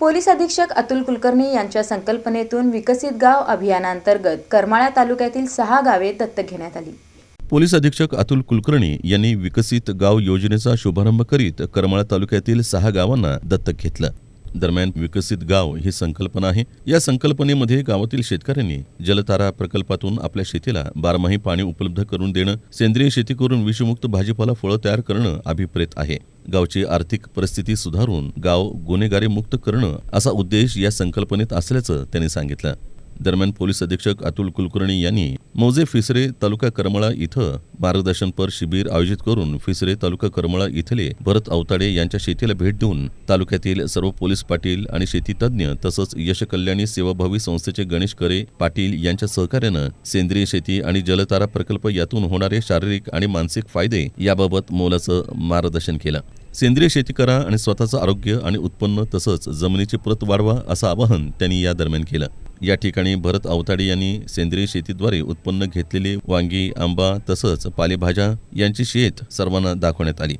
Police अधीक्षक अतुल कुलकर्णी यांच्या संकल्पनेतून विकसित गाव अभियानांतर्गत करमाळा तालुक्यातील सहा गावे दत्तक घेण्यात आली. पोलीस अधीक्षक अतुल कुलकर्णी यांनी विकसित गाव योजनेचा शुभारंभ करीत करमाळा तालुक्यातील सहा गावांना दत्तक घेतलं. दरम्यान विकसित गाव ही संकल्पना आहे. या संकल्पनेमध्ये गावातील शेतकऱ्यांनी जलतारा प्रकल्पातून आपल्या शेतीला बारमाही पाणी उपलब्ध करून देणं सेंद्रिय शेती करून विषमुक्त भाजीपाला फळं तयार करणं अभिप्रेत आहे. गावची आर्थिक परिस्थिती सुधारून गाव गुन्हेगारी मुक्त करणं असा उद्देश या संकल्पनेत असल्याचं त्यांनी सांगितलं. दरम्यान पोलीस अधीक्षक अतुल कुलकर्णी यांनी मौजे फिसरे तालुका करमळा इथं मार्गदर्शनपर शिबिर आयोजित करून फिसरे तालुका करमळा इथले भरत अवताडे यांच्या शेतीला भेट देऊन तालुक्यातील सर्व पोलीस पाटील आणि शेतीतज्ज्ञ तसंच यशकल्याणी सेवाभावी संस्थेचे गणेश करे पाटील यांच्या सहकार्यानं सेंद्रिय शेती आणि जलतारा प्रकल्प यातून होणारे शारीरिक आणि मानसिक फायदे याबाबत मोलाचं मार्गदर्शन केलं. सेंद्रिय शेती करा आणि स्वतःचं आरोग्य आणि उत्पन्न तसंच जमिनीची प्रत वाढवा असं आवाहन त्यांनी या दरम्यान केलं. या ठिकाणी भरत अवताडे यांनी सेंद्रिय शेतीद्वारे उत्पन्न घेतलेले वांगी आंबा तसंच पालेभाज्या यांची शेत सर्वांना दाखवण्यात आली.